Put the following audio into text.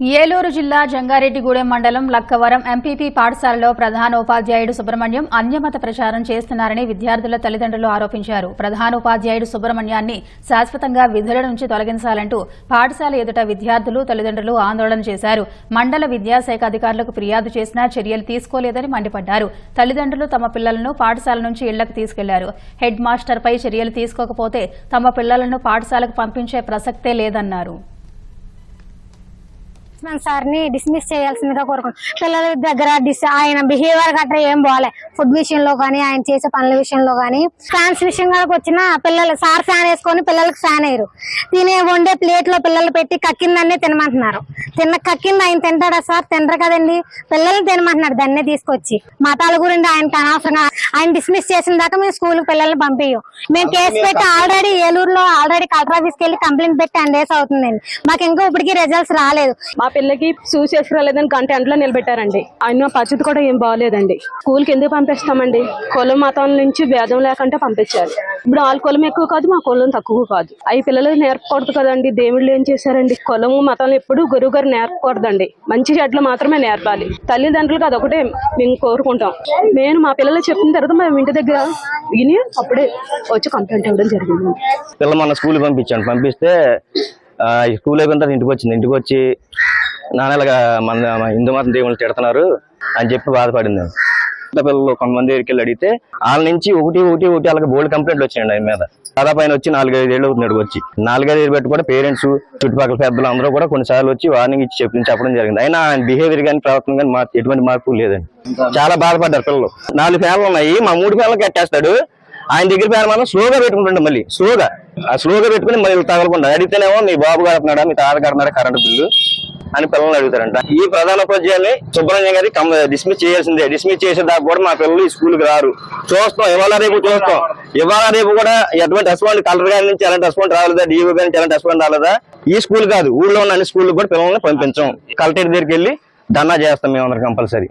ఏలూరు జిల్లా జంగారెడ్డిగూడెం మండలం లక్కవరం ఎంపీపీ పాఠశాలలో ప్రధాన ఉపాధ్యాయుడు సుబ్రహ్మణ్యం అన్యమత ప్రచారం చేస్తున్నారని విద్యార్థుల తల్లిదండ్రులు ఆరోపించారు. ప్రధాన ఉపాధ్యాయుడు సుబ్రహ్మణ్యాన్ని శాశ్వతంగా విధుల నుంచి తొలగించాలంటూ పాఠశాల ఎదుట విద్యార్థులు తల్లిదండ్రులు ఆందోళన చేశారు. మండల విద్యాశాఖ అధికారులకు ఫిర్యాదు చేసినా చర్యలు తీసుకోలేదని మండిపడ్డారు. తల్లిదండ్రులు తమ పిల్లలను పాఠశాల నుంచి ఇళ్ళకు తీసుకెళ్ళారు. హెడ్ మాస్టర్పై చర్యలు తీసుకోకపోతే తమ పిల్లలను పాఠశాలకు పంపించే ప్రసక్తే లేదన్నారు. సార్ని డిస్మిస్ చేయాల్సిందిగా కోరుకుంటున్నాం పిల్లల దగ్గర డిస్ ఆయన బిహేవియర్ గట్రా ఏం బాగాలే ఫుడ్ విషయంలో కానీ ఆయన చేసే పనుల విషయంలో కానీ ఫ్యాన్స్ విషయంగా వచ్చిన పిల్లలు సార్ ఫ్యాన్ వేసుకొని పిల్లలకు ఫ్యాన్ అయ్యారు తినే వండే ప్లేట్లో పిల్లలు పెట్టి కక్కిందన్నే తినమంటున్నారు. తిన్న కక్కింది ఆయన తింటాడా సార్? తినరు కదండి. పిల్లల్ని తినమంటున్నారు దాన్నే తీసుకొచ్చి. మతాల గురించి ఆయనకి అనవసరంగా ఆయన డిస్మిస్ చేసిన దాకా మేము స్కూల్ పిల్లల్ని పంపించాం మేము కేసు పెట్టి ఆల్రెడీ ఏలూరులో ఆల్రెడీ కలెక్టర్ ఆఫీస్కి వెళ్ళి కంప్లైంట్ పెట్టి టెన్ డేస్ అవుతుందండి. మాకు ఇంకా ఇప్పటికీ రిజల్ట్స్ రాలేదు. మా పిల్లకి షూస్ వేసుకురాలేదని గంట ఎండలో నిలబెట్టారండి. ఆయన పరిస్థితి కూడా ఏం బాగాలేదండి స్కూల్కి ఎందుకు పంపిస్తామండి. కులం మతం నుంచి భేదం లేకుండా పంపించాలి ఇప్పుడు వాళ్ళ కులం ఎక్కువ కాదు మా కులం తక్కువ కాదు. అవి పిల్లలు నేర్పకూడదు కదండి. దేవుళ్ళు ఏం చేశారండి? కులం మతం ఎప్పుడు గురువు గారు నేర్పకూడదండి. మంచి చెడ్లు మాత్రమే నేర్పాలి. తల్లిదండ్రులకు అదొకటే మేము కోరుకుంటాం. నేను మా పిల్లలు చెప్పిన తర్వాత మేము ఇంటి దగ్గర విని అప్పుడే వచ్చి కంప్లైంట్ ఇవ్వడం జరిగింది. పిల్ల మన స్కూల్ పంపించాను. పంపిస్తే ఆ, స్కూల్ అయిపోయిన తర్వాత ఇంటికి వచ్చింది. ఇంటికి వచ్చి నాన్నలుగా మన మన హిందూ మతం దేవుళ్ళు తిడుతున్నారు అని చెప్పి బాధపడింది. పిల్లలు కొంతమంది దగ్గరికి వెళ్ళి అడిగితే వాళ్ళ నుంచి ఒకటి ఒకటి ఒకటి వాళ్ళకి బోల్డ్ కంప్లైంట్లు వచ్చాయండి ఆయన మీద. దాదాపు ఆయన వచ్చి నాలుగైదు ఏళ్ళు అవుతుంది వచ్చి. నాలుగైదు ఏళ్ళు పెట్టి కూడా పేరెంట్స్ చుట్టుపక్కల పెద్దలు అందరూ కూడా కొన్నిసార్లు వచ్చి వార్నింగ్ ఇచ్చి చెప్పి చెప్పడం జరిగింది. అయినా ఆయన బిహేవియర్ కానీ ప్రవర్తన కానీ మా ఎటువంటి మార్పు లేదండి. చాలా బాధపడ్డారు పిల్లలు. నాలుగు ఫ్యాన్లు ఉన్నాయి. మా మూడు ఫ్యాన్లు కట్టేస్తాడు. ఆయన దగ్గర పేరు మనం స్లోగా పెట్టుకుంటుండే మళ్ళీ. స్లోగా. ఆ స్లోగా పెట్టుకుని మళ్ళీ తగలకుండా. అడిగితేనేమో మీ బాబు కడుతున్నాడా మీ తాత కడుతున్నాడా కరెంటు బిల్లు. అని పిల్లల్ని అడుగుతారంట. ఈ ప్రధాన ఉపాధ్యాయుని సుబ్రహ్మణ్యం గారి డిస్మిస్ చేయాల్సిందే. డిస్మిస్ చేసే దాకా కూడా మా పిల్లలు ఈ స్కూల్కి రారు. చూస్తాం ఇవాళ రేపు చూస్తాం. ఇవాళ రేపు కూడా ఎటువంటి రెస్పాండ్ కలర్ గారి నుంచి ఎలాంటి రెస్పాండ్ రాలేదా డిఓ గారి నుంచి ఎలాంటి రెస్పాండ్ రాలేదా? ఈ స్కూల్ కాదు ఊళ్ళో ఉన్న అన్ని స్కూల్ కూడా పిల్లల్ని పంపించాం. కలెక్టర్ దగ్గరికి వెళ్ళి ధర్నా చేస్తాం మేము అందరం కంపల్సరీ.